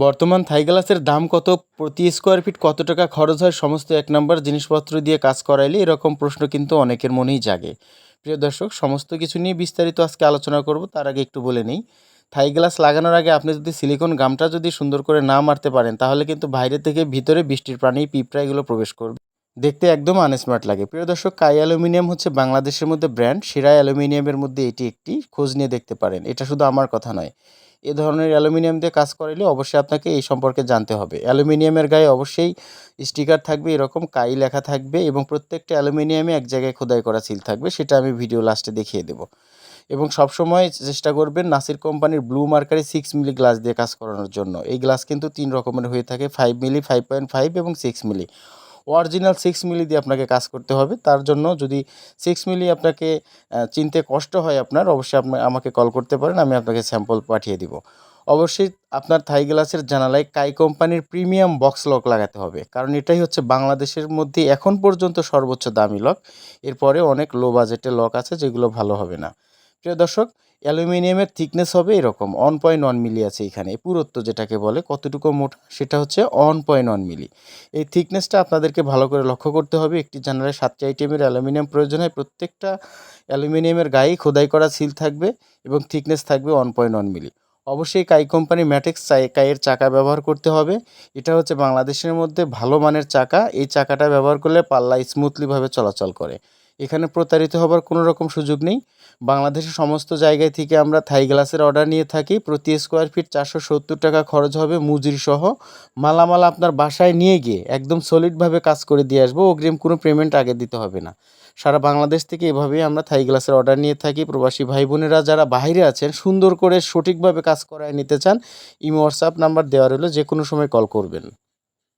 বর্তমান থাই গ্লাসের দাম কত? প্রতি স্কোয়ার ফিট কত টাকা খরচ হয়? সমস্ত এক নম্বর জিনিসপত্র দিয়ে কাজ করাইলে এরকম প্রশ্ন কিন্তু অনেকের মনেই জাগে। প্রিয় দর্শক, সমস্ত কিছু নিয়ে বিস্তারিত আজকে আলোচনা করব, তার আগে একটু বলে নিই। থাই গ্লাস লাগানোর আগে আপনি যদি সিলিকন গামটা যদি সুন্দর করে না মারতে পারেন, তাহলে কিন্তু বাইরে থেকে ভিতরে বৃষ্টির প্রাণী পিঁপড়া এগুলো প্রবেশ করবে। দেখতে একদম আনস্মার্ট লাগে। প্রিয় দর্শক, কাই অ্যালুমিনিয়াম হচ্ছে বাংলাদেশের মধ্যে ব্র্যান্ড সেরা অ্যালুমিনিয়ামের মধ্যে এটি একটি, খোঁজ নিয়ে দেখতে পারেন। এটা শুধু আমার কথা নয়। এ ধরনের অ্যালুমিনিয়াম দিয়ে কাজ করাইলে অবশ্যই আপনাকে এই সম্পর্কে জানতে হবে। অ্যালুমিনিয়ামের গায়ে অবশ্যই স্টিকার থাকবে, এরকম কাই লেখা থাকবে এবং প্রত্যেকটা অ্যালুমিনিয়ামে এক জায়গায় খোদাই করা সিল থাকবে, সেটা আমি ভিডিও লাস্টে দেখিয়ে দেবো। এবং সবসময় চেষ্টা করবেন নাসির কোম্পানির ব্লু মার্কারে সিক্স মিলি গ্লাস দিয়ে কাজ করানোর জন্য। এই গ্লাস কিন্তু তিন রকমের হয়ে থাকে five milli five point five এবং six milli original six milli দিয়ে আপনাকে কাজ করতে হবে। তার জন্য যদি সিক্স মিলি আপনাকে চিনতে কষ্ট হয় আপনার, অবশ্যই আপনি, আমাকে কল করতে পারেন, আমি আপনাকে স্যাম্পল পাঠিয়ে দিব। অবশ্যই আপনার থাই গ্লাসের জানালায় কাই কোম্পানির প্রিমিয়াম বক্স লক লাগাতে হবে। কারণ এটাই হচ্ছে বাংলাদেশের মধ্যে এখন পর্যন্ত সর্বোচ্চ দামি লক এরপরে অনেক লো বাজেটের লক আছে, যেগুলো ভালো হবে না। প্রিয় দর্শক অ্যালুমিনিয়ামের থিকনেস হবে এরকম ওয়ান পয়েন্ট ওয়ান মিলি আছে এখানে। পুরুত্ব যেটাকে বলে, কতটুকু মোটা, সেটা হচ্ছে ওয়ান পয়েন্ট ওয়ান মিলি। এই থিকনেসটা আপনাদেরকে ভালো করে লক্ষ্য করতে হবে। একটি জানালায় সাতটি আইটেমের অ্যালুমিনিয়াম প্রয়োজন হয়। প্রত্যেকটা অ্যালুমিনিয়ামের গায়ে খোদাই করা সিল থাকবে এবং থিকনেস থাকবে ওয়ান পয়েন্ট ওয়ান মিলি। অবশ্যই কাই কোম্পানি ম্যাটেক্স কাইয়ের চাকা ব্যবহার করতে হবে। এটা হচ্ছে বাংলাদেশের মধ্যে ভালো মানের চাকা। এই চাকাটা ব্যবহার করলে পাল্লা স্মুথলিভাবে চলাচল করে। এখানে প্রতারিত হবার কোনো রকম সুযোগ নেই। বাংলাদেশের সমস্ত জায়গায় থেকে আমরা থাই গ্লাসের অর্ডার নিয়ে থাকি। প্রতি স্কোয়ার ফিট চারশো সত্তর টাকা খরচ হবে মজুরি সহ। মালামাল আপনার বাসায় নিয়ে গিয়ে একদম সলিডভাবে কাজ করে দিয়ে আসব। অগ্রিম কোনো পেমেন্ট আগে দিতে হবে না। সারা বাংলাদেশ থেকে এভাবেই আমরা থাই গ্লাসের অর্ডার নিয়ে থাকি। প্রবাসী ভাই বোনেরা যারা বাইরে আছেন, সুন্দর করে সঠিকভাবে কাজ করায় নিতে চান, ইমো হোয়াটসঅ্যাপ নাম্বার দেওয়া রইল যে কোনো সময় কল করবেন।